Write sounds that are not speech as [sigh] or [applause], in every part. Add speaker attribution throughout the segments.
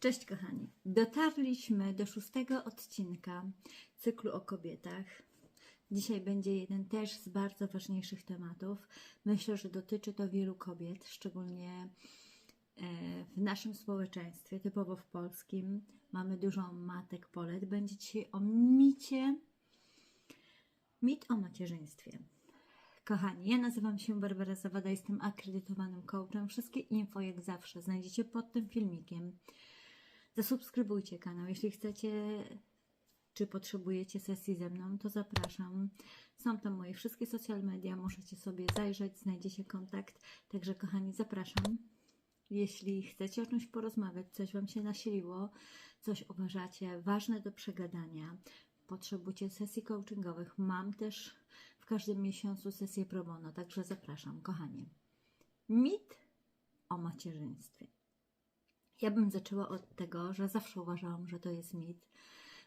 Speaker 1: Cześć kochani. Dotarliśmy do szóstego odcinka cyklu o kobietach. Dzisiaj będzie jeden też z bardzo ważniejszych tematów. Myślę, że dotyczy to wielu kobiet, szczególnie e, w naszym społeczeństwie, typowo w polskim. Mamy dużo matek polet. Będzie dzisiaj o micie, mit o macierzyństwie. Kochani, ja nazywam się Barbara Zawada, jestem akredytowanym coachem. Wszystkie info, jak zawsze, znajdziecie pod tym filmikiem. Zasubskrybujcie kanał. Jeśli chcecie, czy potrzebujecie sesji ze mną, to zapraszam. Są tam moje wszystkie social media, możecie sobie zajrzeć, znajdziecie kontakt. Także, kochani, zapraszam. Jeśli chcecie o czymś porozmawiać, coś Wam się nasiliło, coś uważacie ważne do przegadania, potrzebujecie sesji coachingowych, mam też w każdym miesiącu sesję pro bono, także zapraszam, kochani. Mit o macierzyństwie. Ja bym zaczęła od tego, że zawsze uważałam, że to jest mit,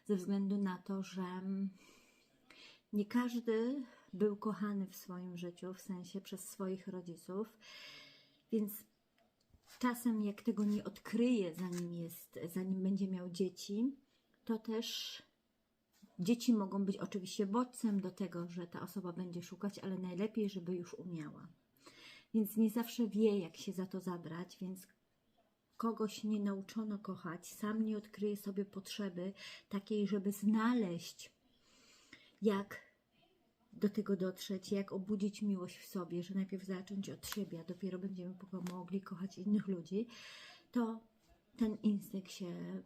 Speaker 1: ze względu na to, że nie każdy był kochany w swoim życiu, w sensie przez swoich rodziców, więc czasem jak tego nie odkryje, zanim jest, zanim będzie miał dzieci, to też dzieci mogą być oczywiście bodźcem do tego, że ta osoba będzie szukać, ale najlepiej, żeby już umiała. Więc nie zawsze wie, jak się za to zabrać, więc kogoś nie nauczono kochać, sam nie odkryje sobie potrzeby takiej, żeby znaleźć, jak do tego dotrzeć, jak obudzić miłość w sobie, że najpierw zacząć od siebie, a dopiero będziemy mogli kochać innych ludzi, to ten instynkt się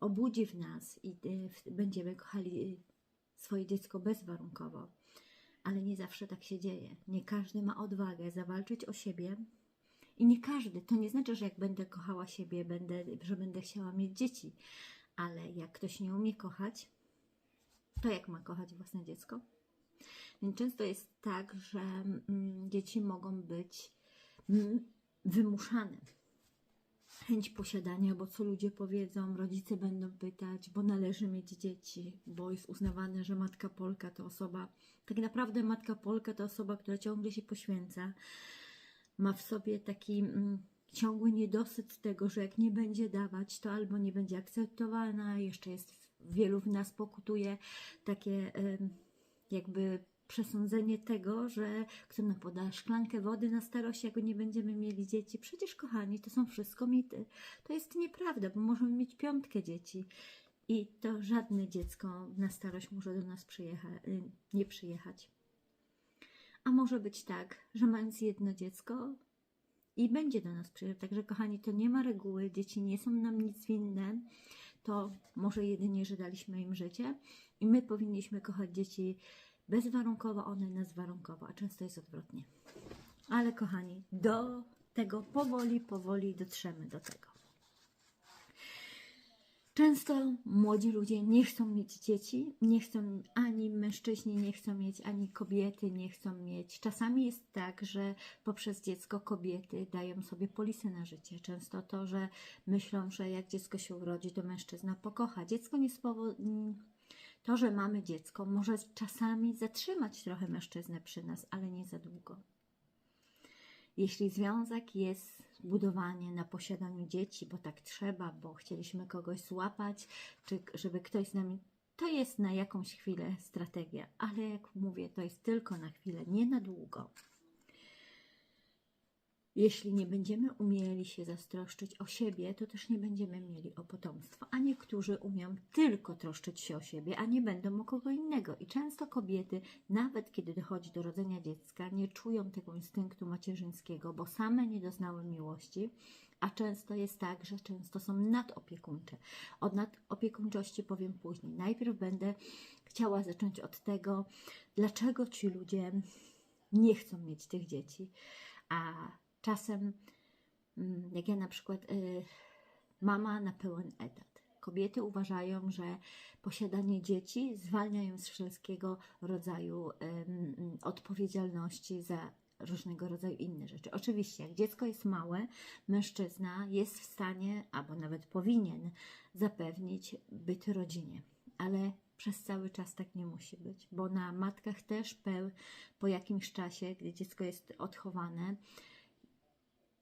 Speaker 1: obudzi w nas i y, będziemy kochali y, swoje dziecko bezwarunkowo. Ale nie zawsze tak się dzieje. Nie każdy ma odwagę zawalczyć o siebie, i nie każdy, to nie znaczy, że jak będę kochała siebie, będę, że będę chciała mieć dzieci, ale jak ktoś nie umie kochać, to jak ma kochać własne dziecko? Więc często jest tak, że mm, dzieci mogą być mm, wymuszane. Chęć posiadania, bo co ludzie powiedzą, rodzice będą pytać, bo należy mieć dzieci, bo jest uznawane, że matka Polka to osoba, tak naprawdę matka Polka to osoba, która ciągle się poświęca, ma w sobie taki mm, ciągły niedosyt tego, że jak nie będzie dawać, to albo nie będzie akceptowana, jeszcze jest wielu w nas pokutuje takie jakby przesądzenie tego, że kto nam poda szklankę wody na starość, jak nie będziemy mieli dzieci. Przecież, kochani, to są wszystko mity. To jest nieprawda, bo możemy mieć piątkę dzieci i to żadne dziecko na starość może do nas przyjecha, y, nie przyjechać. A może być tak, że mając jedno dziecko i będzie do nas przyjechać. Także, kochani, to nie ma reguły, dzieci nie są nam nic winne. To może jedynie, że daliśmy im życie i my powinniśmy kochać dzieci bezwarunkowo, one nas warunkowo, a często jest odwrotnie. Ale, kochani, do tego powoli, powoli dotrzemy do tego. Często młodzi ludzie nie chcą mieć dzieci, nie chcą ani mężczyźni, nie chcą mieć, ani kobiety nie chcą mieć. Czasami jest tak, że poprzez dziecko kobiety dają sobie polisy na życie. Często to, że myślą, że jak dziecko się urodzi, to mężczyzna pokocha. Dziecko nie spowoduje. To, że mamy dziecko, może czasami zatrzymać trochę mężczyznę przy nas, ale nie za długo. Jeśli związek jest budowanie na posiadaniu dzieci, bo tak trzeba, bo chcieliśmy kogoś złapać, czy żeby ktoś z nami, to jest na jakąś chwilę strategia, ale jak mówię, to jest tylko na chwilę, nie na długo. Jeśli nie będziemy umieli się zastroszczyć o siebie, to też nie będziemy mieli o potomstwo. A niektórzy umią tylko troszczyć się o siebie, a nie będą o kogo innego. I często kobiety, nawet kiedy dochodzi do rodzenia dziecka, nie czują tego instynktu macierzyńskiego, bo same nie doznały miłości, a często jest tak, że często są nadopiekuńcze. Od nadopiekuńczości powiem później. Najpierw będę chciała zacząć od tego, dlaczego ci ludzie nie chcą mieć tych dzieci, a Czasem, mm, jak ja na przykład, y, mama na pełen etat. Kobiety uważają, że posiadanie dzieci zwalnia ją z wszelkiego rodzaju odpowiedzialności za różnego rodzaju inne rzeczy. Oczywiście, jak dziecko jest małe, mężczyzna jest w stanie, albo nawet powinien zapewnić byt rodzinie, ale przez cały czas tak nie musi być, bo na matkach też po jakimś czasie, gdy dziecko jest odchowane,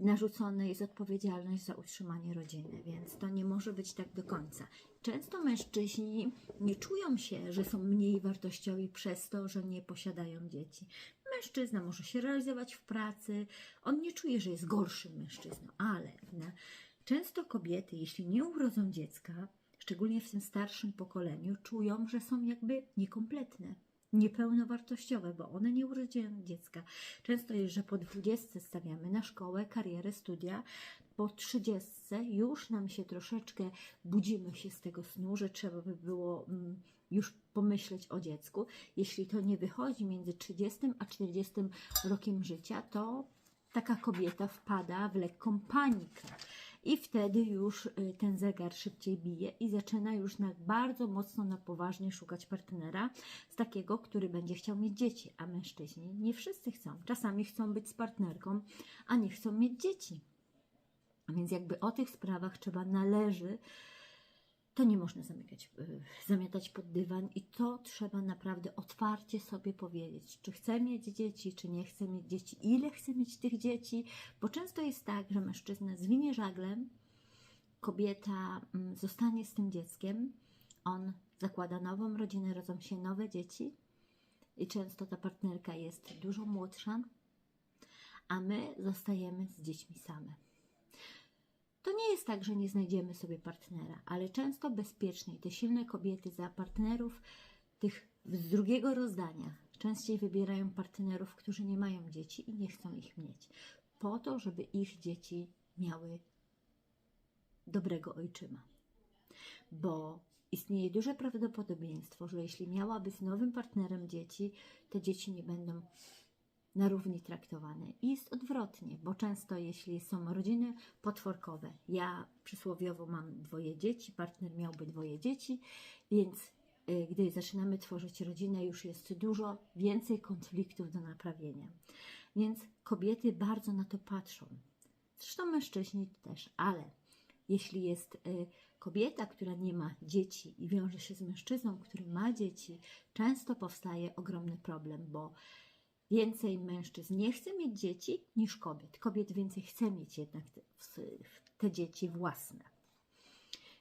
Speaker 1: narzucona jest odpowiedzialność za utrzymanie rodziny, więc to nie może być tak do końca. Często mężczyźni nie czują się, że są mniej wartościowi przez to, że nie posiadają dzieci. Mężczyzna może się realizować w pracy, on nie czuje, że jest gorszym mężczyzną, ale na, często kobiety, jeśli nie urodzą dziecka, szczególnie w tym starszym pokoleniu, czują, że są jakby niekompletne niepełnowartościowe, bo one nie urodziły dziecka. Często jest, że po 20 stawiamy na szkołę, karierę, studia, po 30 już nam się troszeczkę budzimy się z tego snu, że trzeba by było mm, już pomyśleć o dziecku. Jeśli to nie wychodzi między 30 a 40 rokiem życia, to taka kobieta wpada w lekką panikę. I wtedy już y, ten zegar szybciej bije i zaczyna już na bardzo mocno, na poważnie szukać partnera z takiego, który będzie chciał mieć dzieci. A mężczyźni nie wszyscy chcą. Czasami chcą być z partnerką, a nie chcą mieć dzieci. A więc jakby o tych sprawach trzeba należy to nie można zamykać, y, zamiatać pod dywan i to trzeba naprawdę otwarcie sobie powiedzieć, czy chcę mieć dzieci, czy nie chcę mieć dzieci, ile chcę mieć tych dzieci, bo często jest tak, że mężczyzna zwinie żaglem, kobieta mm, zostanie z tym dzieckiem, on zakłada nową rodzinę, rodzą się nowe dzieci i często ta partnerka jest dużo młodsza, a my zostajemy z dziećmi same. To nie jest tak, że nie znajdziemy sobie partnera, ale często bezpieczniej te silne kobiety za partnerów tych z drugiego rozdania częściej wybierają partnerów, którzy nie mają dzieci i nie chcą ich mieć, po to, żeby ich dzieci miały dobrego ojczyma. Bo istnieje duże prawdopodobieństwo, że jeśli miałaby z nowym partnerem dzieci, te dzieci nie będą na równi traktowane. I jest odwrotnie, bo często jeśli są rodziny potworkowe, ja przysłowiowo mam dwoje dzieci, partner miałby dwoje dzieci, więc y, gdy zaczynamy tworzyć rodzinę, już jest dużo więcej konfliktów do naprawienia. Więc kobiety bardzo na to patrzą. Zresztą mężczyźni też, ale jeśli jest y, kobieta, która nie ma dzieci i wiąże się z mężczyzną, który ma dzieci, często powstaje ogromny problem, bo więcej mężczyzn nie chce mieć dzieci niż kobiet. Kobiet więcej chce mieć jednak te, te dzieci własne.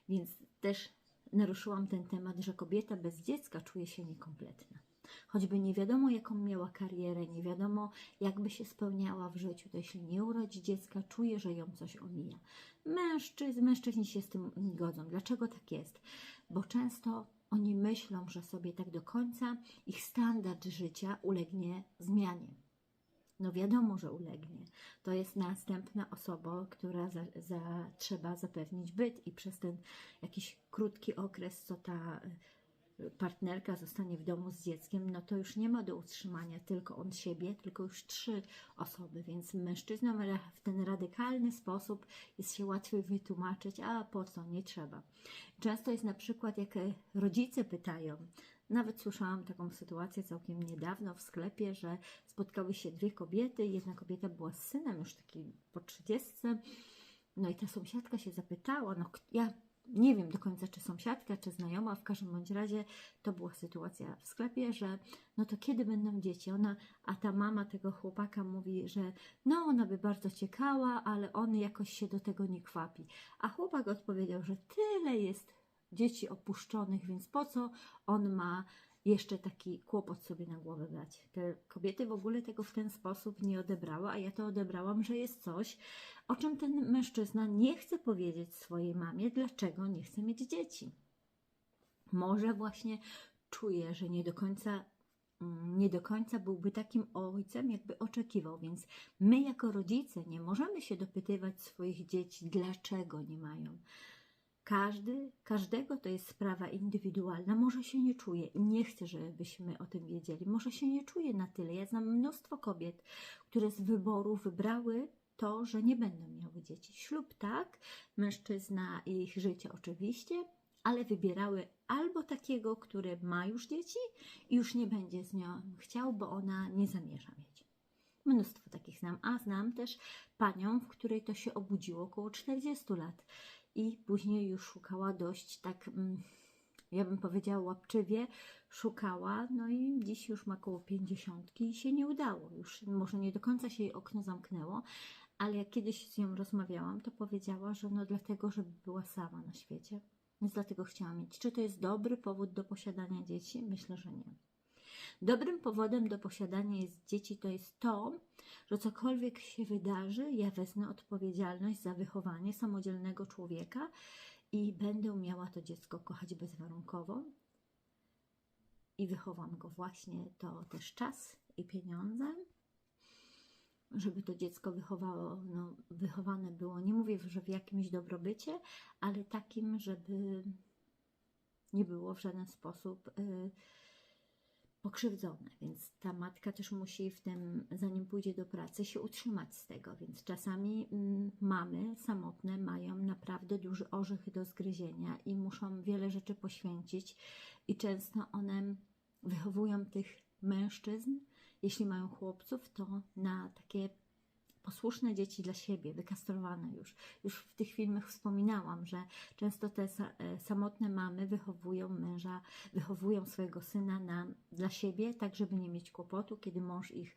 Speaker 1: Więc też naruszyłam ten temat, że kobieta bez dziecka czuje się niekompletna. Choćby nie wiadomo, jaką miała karierę, nie wiadomo, jakby się spełniała w życiu, to jeśli nie urodzi dziecka, czuje, że ją coś omija. Mężczyzn, mężczyźni się z tym godzą. Dlaczego tak jest? Bo często oni myślą, że sobie tak do końca ich standard życia ulegnie zmianie. No wiadomo, że ulegnie. To jest następna osoba, która za, za, trzeba zapewnić byt i przez ten jakiś krótki okres, co ta partnerka zostanie w domu z dzieckiem, no to już nie ma do utrzymania tylko on siebie, tylko już trzy osoby, więc mężczyznom w ten radykalny sposób jest się łatwiej wytłumaczyć, a po co, nie trzeba. Często jest na przykład, jak rodzice pytają, nawet słyszałam taką sytuację całkiem niedawno w sklepie, że spotkały się dwie kobiety, jedna kobieta była z synem już taki po trzydziestce, no i ta sąsiadka się zapytała, no ja nie wiem do końca, czy sąsiadka, czy znajoma, w każdym bądź razie to była sytuacja w sklepie, że no to kiedy będą dzieci? Ona, a ta mama tego chłopaka mówi, że no ona by bardzo ciekała, ale on jakoś się do tego nie kwapi. A chłopak odpowiedział, że tyle jest dzieci opuszczonych, więc po co on ma jeszcze taki kłopot sobie na głowę brać. Te kobiety w ogóle tego w ten sposób nie odebrały, a ja to odebrałam, że jest coś, o czym ten mężczyzna nie chce powiedzieć swojej mamie, dlaczego nie chce mieć dzieci. Może właśnie czuje, że nie do końca mm, nie do końca byłby takim ojcem, jakby oczekiwał. Więc my, jako rodzice, nie możemy się dopytywać swoich dzieci, dlaczego nie mają. Każdy, każdego to jest sprawa indywidualna. Może się nie czuje i nie chcę, żebyśmy o tym wiedzieli. Może się nie czuje na tyle. Ja znam mnóstwo kobiet, które z wyboru wybrały to, że nie będą miały dzieci. Ślub tak, mężczyzna i ich życie oczywiście, ale wybierały albo takiego, który ma już dzieci i już nie będzie z nią chciał, bo ona nie zamierza mieć. Mnóstwo takich znam, a znam też panią, w której to się obudziło około 40 lat i później już szukała dość tak, mm, ja bym powiedziała łapczywie, szukała, no i dziś już ma około pięćdziesiątki i się nie udało. Już może nie do końca się jej okno zamknęło, ale jak kiedyś z nią rozmawiałam, to powiedziała, że no dlatego, żeby była sama na świecie. Więc dlatego chciała mieć. Czy to jest dobry powód do posiadania dzieci? Myślę, że nie. Dobrym powodem do posiadania jest dzieci to jest to, że cokolwiek się wydarzy, ja wezmę odpowiedzialność za wychowanie samodzielnego człowieka i będę miała to dziecko kochać bezwarunkowo. I wychowam go właśnie to też czas i pieniądze, żeby to dziecko wychowało, no, wychowane było, nie mówię, że w jakimś dobrobycie, ale takim, żeby nie było w żaden sposób y, pokrzywdzone, więc ta matka też musi w tym, zanim pójdzie do pracy, się utrzymać z tego, więc czasami mm, mamy samotne mają naprawdę duży orzech do zgryzienia i muszą wiele rzeczy poświęcić i często one wychowują tych mężczyzn, jeśli mają chłopców, to na takie posłuszne dzieci dla siebie, wykastrowane już. Już w tych filmach wspominałam, że często te e, samotne mamy wychowują męża, wychowują swojego syna na, dla siebie, tak żeby nie mieć kłopotu, kiedy mąż ich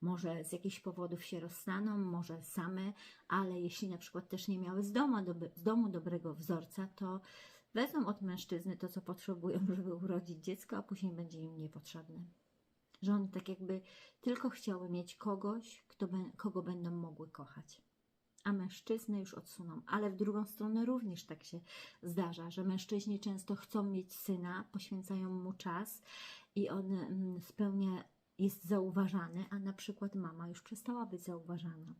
Speaker 1: może z jakichś powodów się rozstaną, może same, ale jeśli na przykład też nie miały z domu, z domu dobrego wzorca, to wezmą od mężczyzny to, co potrzebują, [laughs] żeby urodzić dziecko, a później będzie im niepotrzebne że one tak jakby tylko chciały mieć kogoś, kto, kogo będą mogły kochać. A mężczyzny już odsuną. Ale w drugą stronę również tak się zdarza, że mężczyźni często chcą mieć syna, poświęcają mu czas i on mm, spełnia, jest zauważany, a na przykład mama już przestała być zauważana.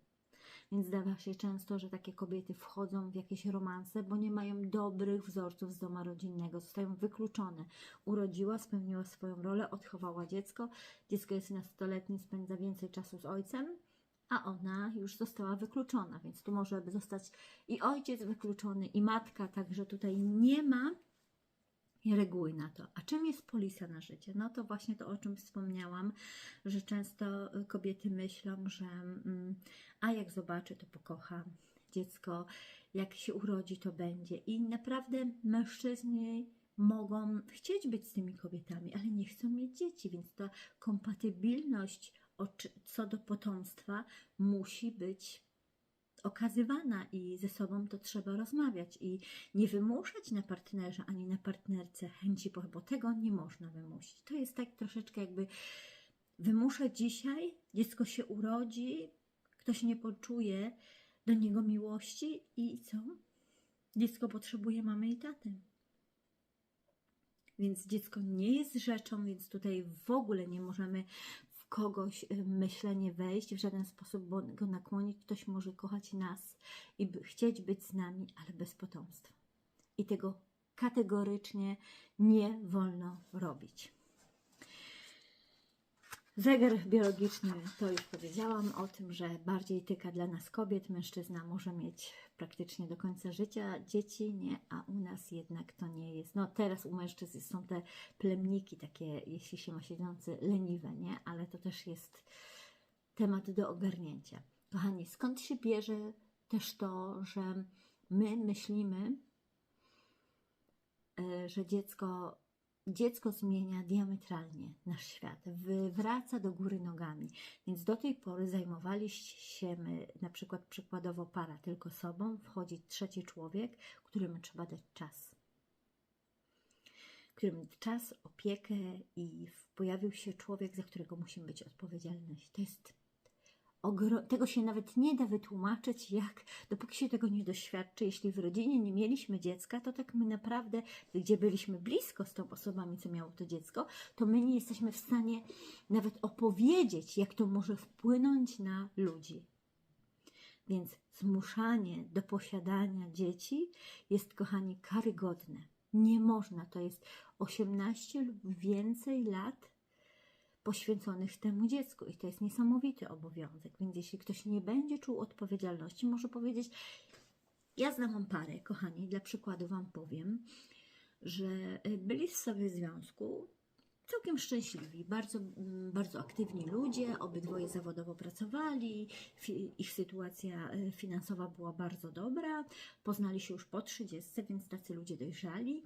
Speaker 1: Więc zdarza się często, że takie kobiety wchodzą w jakieś romanse, bo nie mają dobrych wzorców z domu rodzinnego, zostają wykluczone. Urodziła, spełniła swoją rolę, odchowała dziecko, dziecko jest nastoletnie, spędza więcej czasu z ojcem, a ona już została wykluczona, więc tu może zostać i ojciec wykluczony, i matka, także tutaj nie ma reguły na to. A czym jest polisa na życie? No to właśnie to, o czym wspomniałam, że często kobiety myślą, że mm, a jak zobaczy, to pokocha dziecko, jak się urodzi, to będzie. I naprawdę mężczyźni mogą chcieć być z tymi kobietami, ale nie chcą mieć dzieci, więc ta kompatybilność co do potomstwa musi być okazywana i ze sobą to trzeba rozmawiać i nie wymuszać na partnerze ani na partnerce chęci, bo tego nie można wymusić. To jest tak troszeczkę jakby wymuszę dzisiaj, dziecko się urodzi, ktoś nie poczuje do niego miłości i co? Dziecko potrzebuje mamy i taty. Więc dziecko nie jest rzeczą, więc tutaj w ogóle nie możemy kogoś y, myślenie wejść w żaden sposób, bo go nakłonić. Ktoś może kochać nas i chcieć być z nami, ale bez potomstwa. I tego kategorycznie nie wolno robić. Zegar biologiczny, to już powiedziałam o tym, że bardziej tyka dla nas kobiet. Mężczyzna może mieć praktycznie do końca życia dzieci, nie, a u nas jednak to nie jest. No teraz u mężczyzn są te plemniki takie, jeśli się ma siedzący, leniwe, nie, ale to też jest temat do ogarnięcia. Kochani, skąd się bierze też to, że my myślimy, e, że dziecko dziecko zmienia diametralnie nasz świat, wywraca do góry nogami. Więc do tej pory zajmowaliśmy na przykład przykładowo para tylko sobą, wchodzi trzeci człowiek, którym trzeba dać czas. Którym czas, opiekę i pojawił się człowiek, za którego musimy być odpowiedzialni. To jest tego się nawet nie da wytłumaczyć, jak dopóki się tego nie doświadczy. Jeśli w rodzinie nie mieliśmy dziecka, to tak my naprawdę, gdzie byliśmy blisko z tą osobami, co miało to dziecko, to my nie jesteśmy w stanie nawet opowiedzieć, jak to może wpłynąć na ludzi. Więc zmuszanie do posiadania dzieci jest, kochani, karygodne. Nie można, to jest 18 lub więcej lat poświęconych temu dziecku i to jest niesamowity obowiązek. Więc jeśli ktoś nie będzie czuł odpowiedzialności, może powiedzieć: Ja znam parę, kochani, dla przykładu Wam powiem, że y, byli w sobie związku całkiem szczęśliwi, bardzo, mm, bardzo aktywni ludzie, obydwoje zawodowo pracowali, ich sytuacja y, finansowa była bardzo dobra, poznali się już po 30, więc tacy ludzie dojrzali.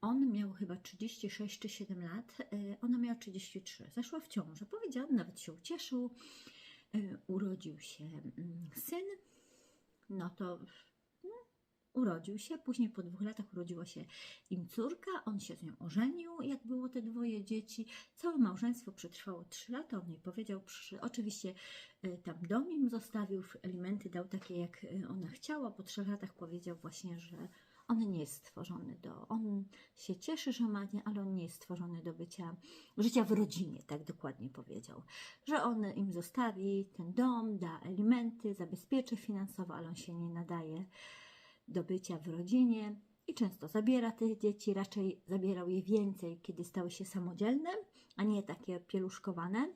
Speaker 1: On miał chyba 36 czy 7 lat, e, ona miała 33. Zaszła w ciążę. Powiedziałam, nawet się ucieszył. y, urodził się mm, syn, no to no, urodził się, później po dwóch latach urodziła się im córka, on się z nią ożenił, jak było te dwoje dzieci. Całe małżeństwo przetrwało trzy lata, on jej powiedział, przy, oczywiście y, tam dom im zostawił, alimenty dał takie, jak ona chciała, po trzech latach powiedział właśnie, że on nie jest stworzony do, on się cieszy, że ma ale on nie jest stworzony do bycia, życia w rodzinie, tak dokładnie powiedział. Że on im zostawi ten dom, da alimenty, zabezpieczy finansowo, ale on się nie nadaje do bycia w rodzinie i często zabiera tych dzieci, raczej zabierał je więcej, kiedy stały się samodzielne, a nie takie pieluszkowane,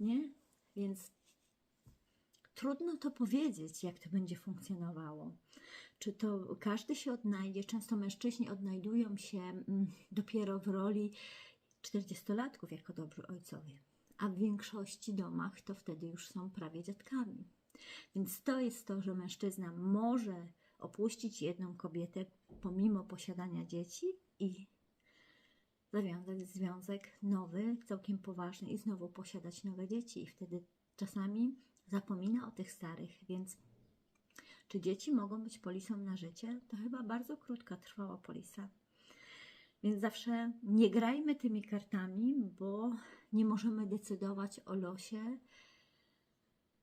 Speaker 1: nie? Więc trudno to powiedzieć, jak to będzie funkcjonowało. Czy to każdy się odnajdzie? Często mężczyźni odnajdują się mm, dopiero w roli 40-latków jako dobrzy ojcowie, a w większości domach to wtedy już są prawie dziadkami. Więc to jest to, że mężczyzna może opuścić jedną kobietę pomimo posiadania dzieci i zawiązać związek nowy, całkiem poważny i znowu posiadać nowe dzieci i wtedy czasami zapomina o tych starych, więc czy dzieci mogą być polisą na życie? To chyba bardzo krótka trwała polisa. Więc zawsze nie grajmy tymi kartami, bo nie możemy decydować o losie.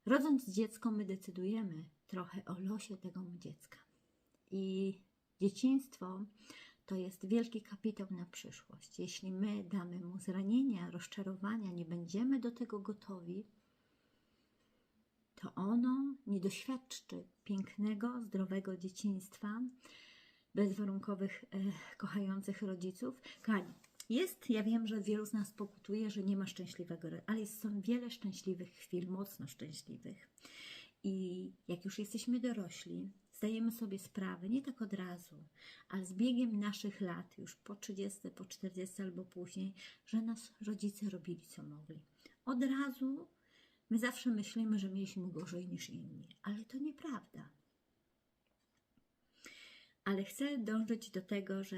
Speaker 1: Rodząc dziecko, my decydujemy trochę o losie tego dziecka. I dzieciństwo to jest wielki kapitał na przyszłość. Jeśli my damy mu zranienia, rozczarowania, nie będziemy do tego gotowi, to ono nie doświadczy pięknego, zdrowego dzieciństwa, bezwarunkowych, e, kochających rodziców. Kochani, jest, ja wiem, że wielu z nas pokutuje, że nie ma szczęśliwego, ale jest, są wiele szczęśliwych chwil, mocno szczęśliwych. I jak już jesteśmy dorośli, zdajemy sobie sprawę, nie tak od razu, ale z biegiem naszych lat, już po 30, po 40 albo później, że nas rodzice robili co mogli. Od razu My zawsze myślimy, że mieliśmy gorzej niż inni, ale to nieprawda. Ale chcę dążyć do tego, że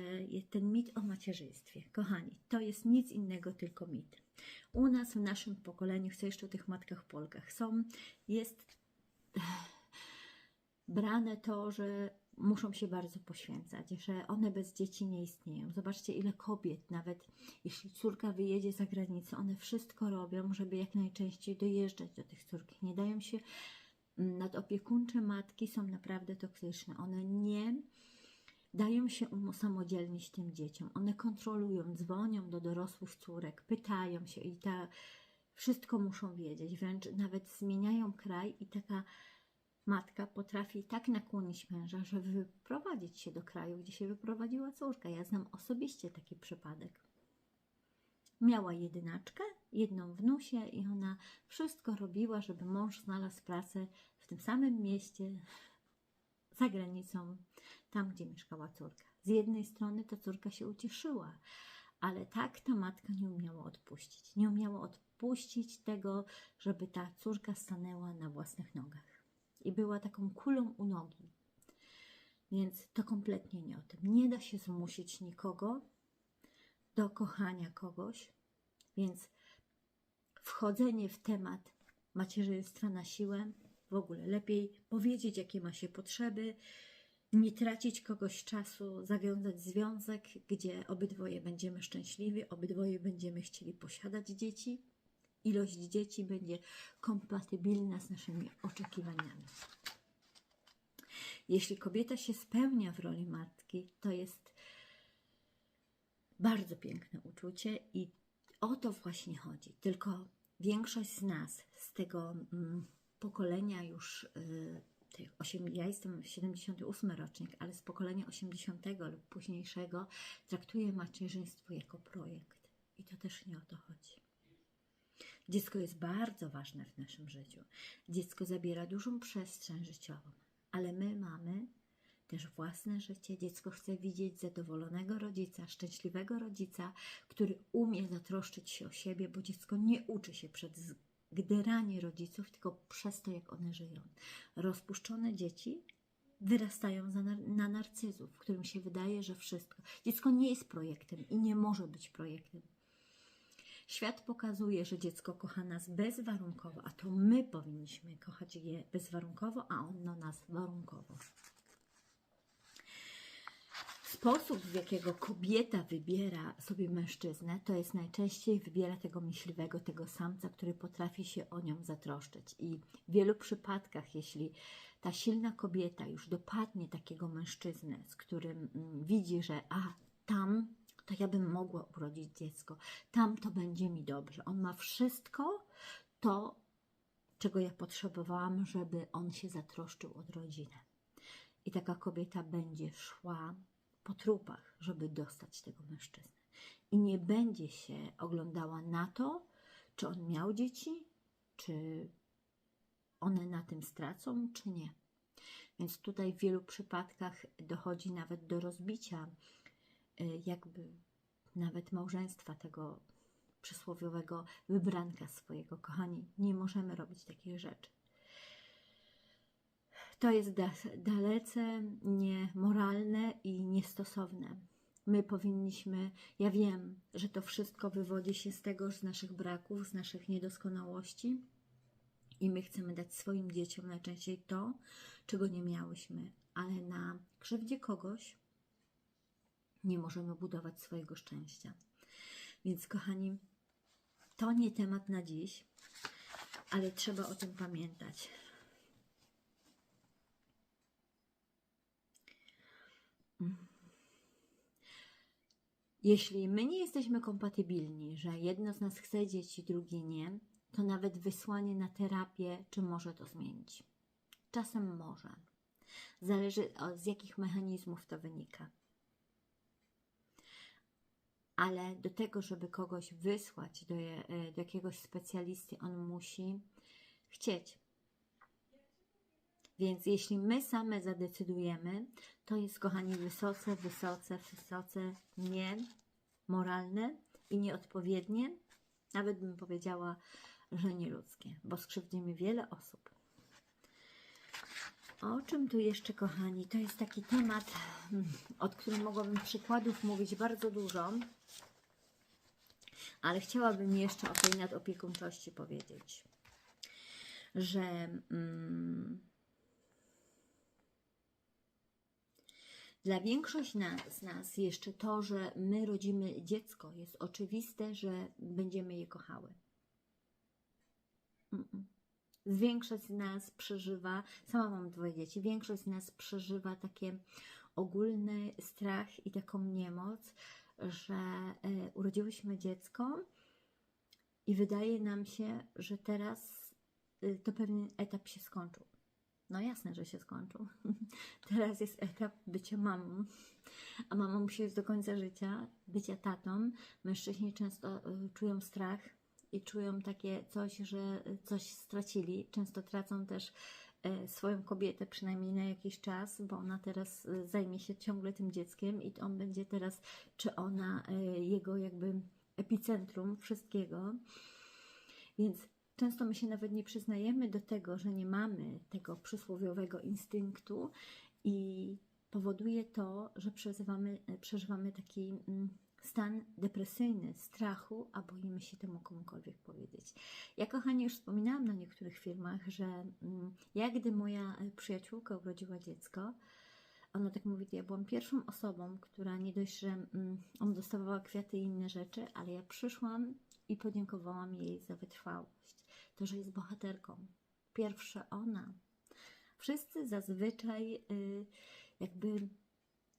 Speaker 1: ten mit o macierzyństwie. Kochani, to jest nic innego, tylko mit. U nas, w naszym pokoleniu, chcę jeszcze o tych matkach Polkach, są, jest [sighs] brane to, że muszą się bardzo poświęcać, że one bez dzieci nie istnieją. Zobaczcie, ile kobiet, nawet jeśli córka wyjedzie za granicę, one wszystko robią, żeby jak najczęściej dojeżdżać do tych córki. Nie dają się, mm, nadopiekuńcze matki są naprawdę toksyczne. One nie dają się usamodzielnić tym dzieciom. One kontrolują, dzwonią do dorosłych córek, pytają się i ta wszystko muszą wiedzieć, wręcz nawet zmieniają kraj i taka matka potrafi tak nakłonić męża, żeby wyprowadzić się do kraju, gdzie się wyprowadziła córka. Ja znam osobiście taki przypadek. Miała jedynaczkę, jedną wnusię i ona wszystko robiła, żeby mąż znalazł pracę w tym samym mieście, [laughs] za granicą, tam gdzie mieszkała córka. Z jednej strony ta córka się ucieszyła, ale tak ta matka nie umiała odpuścić. Nie umiała odpuścić tego, żeby ta córka stanęła na własnych nogach i była taką kulą u nogi. Więc to kompletnie nie o tym. Nie da się zmusić nikogo do kochania kogoś, więc wchodzenie w temat macierzyństwa na siłę, w ogóle lepiej powiedzieć, jakie ma się potrzeby, nie tracić kogoś czasu, zawiązać związek, gdzie obydwoje będziemy szczęśliwi, obydwoje będziemy chcieli posiadać dzieci ilość dzieci będzie kompatybilna z naszymi oczekiwaniami. Jeśli kobieta się spełnia w roli matki, to jest bardzo piękne uczucie i o to właśnie chodzi. Tylko większość z nas, z tego mm, pokolenia już y, 8, ja jestem 78 rocznik, ale z pokolenia 80 lub późniejszego traktuje macierzyństwo jako projekt. I to też nie o to chodzi. Dziecko jest bardzo ważne w naszym życiu. Dziecko zabiera dużą przestrzeń życiową, ale my mamy też własne życie. Dziecko chce widzieć zadowolonego rodzica, szczęśliwego rodzica, który umie zatroszczyć się o siebie, bo dziecko nie uczy się przed gdyranie rodziców, tylko przez to, jak one żyją. Rozpuszczone dzieci wyrastają na narcyzów, którym się wydaje, że wszystko. Dziecko nie jest projektem i nie może być projektem. Świat pokazuje, że dziecko kocha nas bezwarunkowo, a to my powinniśmy kochać je bezwarunkowo, a ono nas warunkowo. Sposób, w jakiego kobieta wybiera sobie mężczyznę, to jest najczęściej wybiera tego myśliwego, tego samca, który potrafi się o nią zatroszczyć. I w wielu przypadkach, jeśli ta silna kobieta już dopadnie takiego mężczyznę, z którym mm, widzi, że a tam to ja bym mogła urodzić dziecko, tam to będzie mi dobrze. On ma wszystko to, czego ja potrzebowałam, żeby on się zatroszczył od rodziny. I taka kobieta będzie szła po trupach, żeby dostać tego mężczyznę. I nie będzie się oglądała na to, czy on miał dzieci, czy one na tym stracą, czy nie. Więc tutaj w wielu przypadkach dochodzi nawet do rozbicia, jakby nawet małżeństwa tego przysłowiowego wybranka swojego. Kochani, nie możemy robić takich rzeczy. To jest da dalece niemoralne i niestosowne. My powinniśmy, ja wiem, że to wszystko wywodzi się z tego, z naszych braków, z naszych niedoskonałości, i my chcemy dać swoim dzieciom najczęściej to, czego nie miałyśmy, ale na krzywdzie kogoś nie możemy budować swojego szczęścia. Więc, kochani, to nie temat na dziś, ale trzeba o tym pamiętać. Jeśli my nie jesteśmy kompatybilni, że jedno z nas chce dzieci, drugie nie, to nawet wysłanie na terapię, czy może to zmienić. Czasem może. Zależy z jakich mechanizmów to wynika. Ale do tego, żeby kogoś wysłać do, e, do jakiegoś specjalisty, on musi chcieć. Więc jeśli my same zadecydujemy, to jest, kochani, wysoce, wysoce, wysoce niemoralne i nieodpowiednie, nawet bym powiedziała, że nieludzkie, bo skrzywdzimy wiele osób. O czym tu jeszcze, kochani? To jest taki temat, mm, od którym mogłabym przykładów mówić bardzo dużo, ale chciałabym jeszcze o tej nadopiekuńczości powiedzieć, że mm, dla większości na, z nas jeszcze to, że my rodzimy dziecko, jest oczywiste, że będziemy je kochały. Mm-mm. Większość z nas przeżywa, sama mam dwoje dzieci, większość z nas przeżywa takie ogólny strach i taką niemoc, że e, urodziłyśmy dziecko i wydaje nam się, że teraz y, to pewien etap się skończył. No jasne, że się skończył. [laughs] Teraz jest etap bycia mamą, a mamą musi jest do końca życia, bycia tatą. Mężczyźni często y, czują strach i czują takie coś, że coś stracili. Często tracą też e, swoją kobietę, przynajmniej na jakiś czas, bo ona teraz e, zajmie się ciągle tym dzieckiem i on będzie teraz, czy ona, e, jego jakby epicentrum wszystkiego. Więc często my się nawet nie przyznajemy do tego, że nie mamy tego przysłowiowego instynktu i powoduje to, że przeżywamy, przeżywamy taki mm, stan depresyjny, strachu, a boimy się temu komukolwiek powiedzieć. Ja, kochani, już wspominałam na niektórych filmach, że mm, jak gdy moja e, przyjaciółka urodziła dziecko, ona tak mówi, ja byłam pierwszą osobą, która nie dość, że mm, on dostawała kwiaty i inne rzeczy, ale ja przyszłam i podziękowałam jej za wytrwałość. To, że jest bohaterką. Pierwsza ona. Wszyscy zazwyczaj y, jakby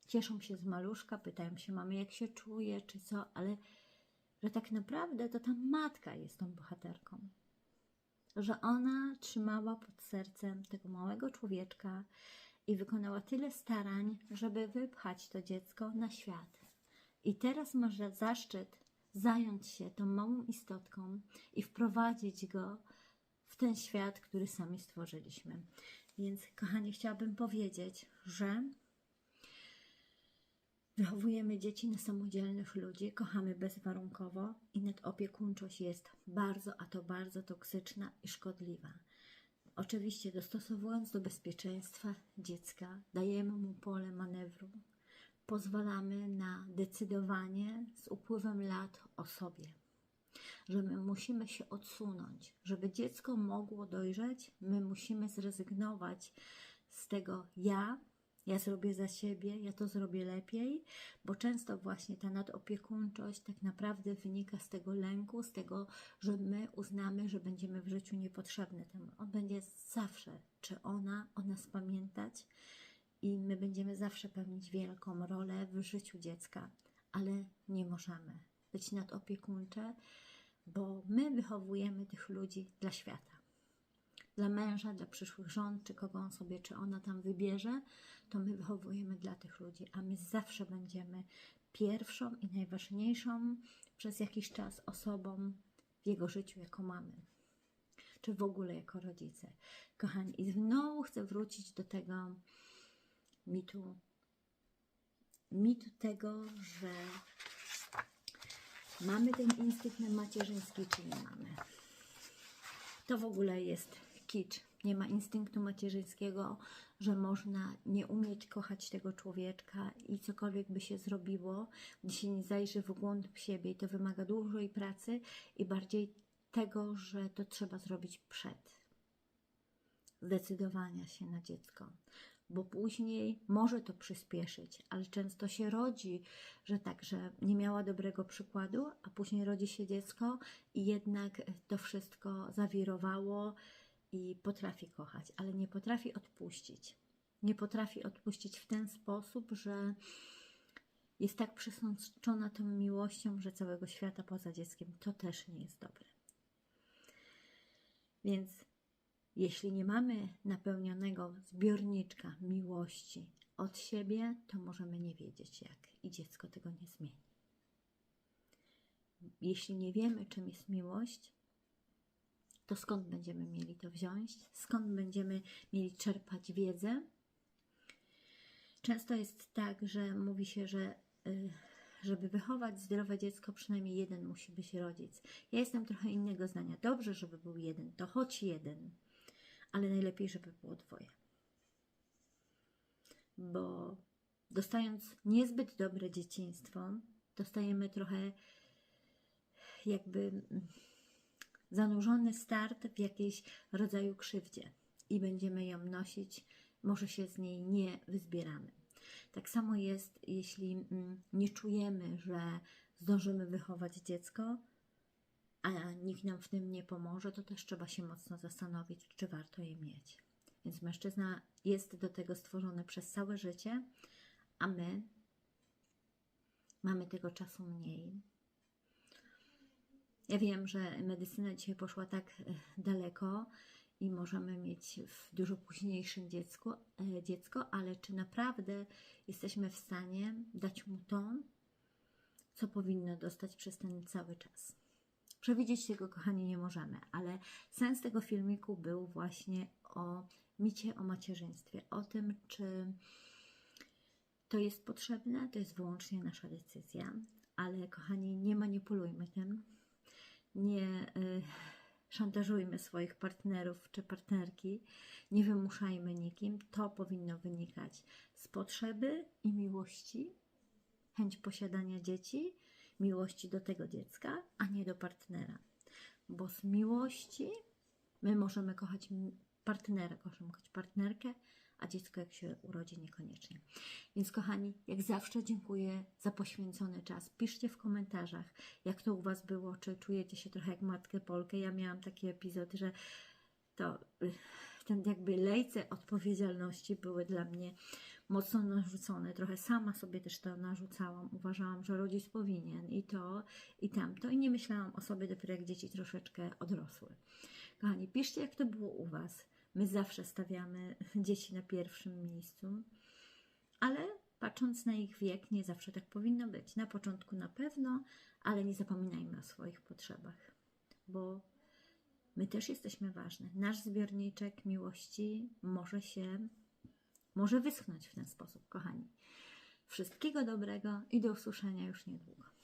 Speaker 1: cieszą się z maluszka, pytają się mamy, jak się czuje, czy co, ale że tak naprawdę to ta matka jest tą bohaterką. Że ona trzymała pod sercem tego małego człowieczka i wykonała tyle starań, żeby wypchać to dziecko na świat. I teraz może zaszczyt zająć się tą małą istotką i wprowadzić go w ten świat, który sami stworzyliśmy. Więc, kochani, chciałabym powiedzieć, że Wychowujemy dzieci na samodzielnych ludzi, kochamy bezwarunkowo i nadopiekuńczość jest bardzo, a to bardzo toksyczna i szkodliwa. Oczywiście dostosowując do bezpieczeństwa dziecka, dajemy mu pole manewru, pozwalamy na decydowanie z upływem lat o sobie. że my musimy się odsunąć. Żeby dziecko mogło dojrzeć, my musimy zrezygnować z tego ja, ja zrobię za siebie, ja to zrobię lepiej, bo często właśnie ta nadopiekuńczość tak naprawdę wynika z tego lęku, z tego, że my uznamy, że będziemy w życiu niepotrzebne temu. On będzie zawsze, czy ona, o nas pamiętać i my będziemy zawsze pełnić wielką rolę w życiu dziecka, ale nie możemy być nadopiekuńcze, bo my wychowujemy tych ludzi dla świata dla męża, dla przyszłych żon, czy kogo on sobie, czy ona tam wybierze, to my wychowujemy dla tych ludzi, a my zawsze będziemy pierwszą i najważniejszą przez jakiś czas osobą w jego życiu, jako mamy, czy w ogóle jako rodzice. Kochani, i znowu chcę wrócić do tego mitu, mitu tego, że mamy ten instynkt macierzyński, czy nie mamy. To w ogóle jest kicz. Nie ma instynktu macierzyńskiego, że można nie umieć kochać tego człowieczka i cokolwiek by się zrobiło, gdy się nie zajrzy w głąb siebie i to wymaga dużej pracy i bardziej tego, że to trzeba zrobić przed zdecydowania się na dziecko. Bo później może to przyspieszyć, ale często się rodzi, że tak, że nie miała dobrego przykładu, a później rodzi się dziecko i jednak to wszystko zawirowało i potrafi kochać, ale nie potrafi odpuścić. Nie potrafi odpuścić w ten sposób, że jest tak przesączona tą miłością, że całego świata poza dzieckiem to też nie jest dobre. Więc jeśli nie mamy napełnionego zbiorniczka miłości od siebie, to możemy nie wiedzieć jak i dziecko tego nie zmieni. Jeśli nie wiemy, czym jest miłość, to skąd będziemy mieli to wziąć? Skąd będziemy mieli czerpać wiedzę? Często jest tak, że mówi się, że y, żeby wychować zdrowe dziecko, przynajmniej jeden musi być rodzic. Ja jestem trochę innego zdania. Dobrze, żeby był jeden, to choć jeden, ale najlepiej, żeby było dwoje. Bo dostając niezbyt dobre dzieciństwo, dostajemy trochę jakby zanurzony start w jakiejś rodzaju krzywdzie i będziemy ją nosić, może się z niej nie wyzbieramy. Tak samo jest, jeśli mm, nie czujemy, że zdążymy wychować dziecko, a nikt nam w tym nie pomoże, to też trzeba się mocno zastanowić, czy warto je mieć. Więc mężczyzna jest do tego stworzony przez całe życie, a my mamy tego czasu mniej, ja wiem, że medycyna dzisiaj poszła tak e, daleko i możemy mieć w dużo późniejszym dziecku, e, dziecko, ale czy naprawdę jesteśmy w stanie dać mu to, co powinno dostać przez ten cały czas? Przewidzieć tego, kochani, nie możemy, ale sens tego filmiku był właśnie o micie o macierzyństwie, o tym, czy to jest potrzebne, to jest wyłącznie nasza decyzja, ale kochani, nie manipulujmy tym, nie y, szantażujmy swoich partnerów czy partnerki, nie wymuszajmy nikim. To powinno wynikać z potrzeby i miłości, chęć posiadania dzieci, miłości do tego dziecka, a nie do partnera. Bo z miłości my możemy kochać partnera, możemy kochać partnerkę, a dziecko jak się urodzi niekoniecznie. Więc kochani, jak zawsze dziękuję za poświęcony czas. Piszcie w komentarzach, jak to u Was było, czy czujecie się trochę jak matkę Polkę. Ja miałam taki epizod, że to y, ten jakby lejce odpowiedzialności były dla mnie mocno narzucone. Trochę sama sobie też to narzucałam. Uważałam, że rodzic powinien i to, i tamto. I nie myślałam o sobie dopiero jak dzieci troszeczkę odrosły. Kochani, piszcie, jak to było u Was My zawsze stawiamy [laughs] dzieci na pierwszym miejscu, ale patrząc na ich wiek, nie zawsze tak powinno być. Na początku na pewno, ale nie zapominajmy o swoich potrzebach, bo my też jesteśmy ważne. Nasz zbiorniczek miłości może się, może wyschnąć w ten sposób, kochani. Wszystkiego dobrego i do usłyszenia już niedługo.